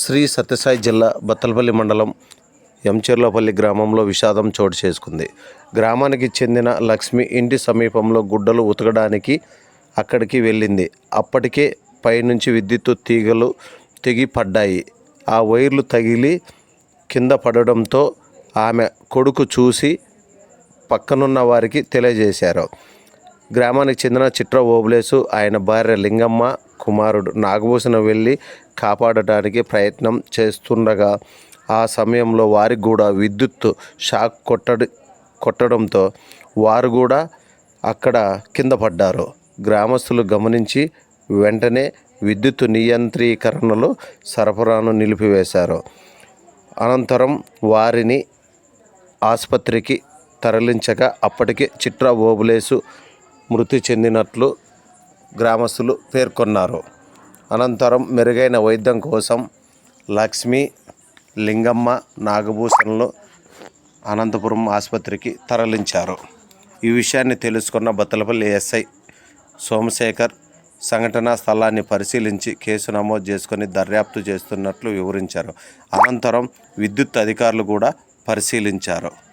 శ్రీ సత్యసాయి జిల్లా బత్తలపల్లి మండలం ఎంచెర్లపల్లి గ్రామంలో విషాదం చోటు చేసుకుంది. గ్రామానికి చెందిన లక్ష్మి ఇంటి సమీపంలో గుడ్డలు ఉతకడానికి అక్కడికి వెళ్ళింది. అప్పటికే పైనుంచి విద్యుత్తు తీగలు తెగి పడ్డాయి ఆ వైర్లు తగిలి కింద పడడంతో ఆమె కొడుకు చూసి పక్కనున్న వారికి తెలియజేశారు. గ్రామానికి చెందిన చిట్ర ఓబులేసు ఆయన భార్య లింగమ్మ కుమారుడు నాగభూషణ వెళ్ళి కాపాడటానికి ప్రయత్నం చేస్తుండగా ఆ సమయంలో వారికి కూడా విద్యుత్ షాక్ కొట్టడి కొట్టడంతో వారు కూడా అక్కడ కింద పడ్డారు. గ్రామస్తులు గమనించి వెంటనే విద్యుత్ నియంత్రీకరణలో సరఫరాను నిలిపివేశారు. అనంతరం వారిని ఆసుపత్రికి తరలించగా అప్పటికే చిట్రా ఓబులేసు మృతి చెందినట్లు గ్రామస్తులు పేర్కొన్నారు. అనంతరం మెరుగైన వైద్యం కోసం లక్ష్మి లింగమ్మ నాగభూషణలు అనంతపురం ఆసుపత్రికి తరలించారు. ఈ విషయాన్ని తెలుసుకున్న బత్తలపల్లి ఎస్ఐ సోమశేఖర్ సంఘటనా స్థలాన్ని పరిశీలించి కేసు నమోదు చేసుకొని దర్యాప్తు చేస్తున్నట్లు వివరించారు. అనంతరం విద్యుత్ అధికారులు కూడా పరిశీలించారు.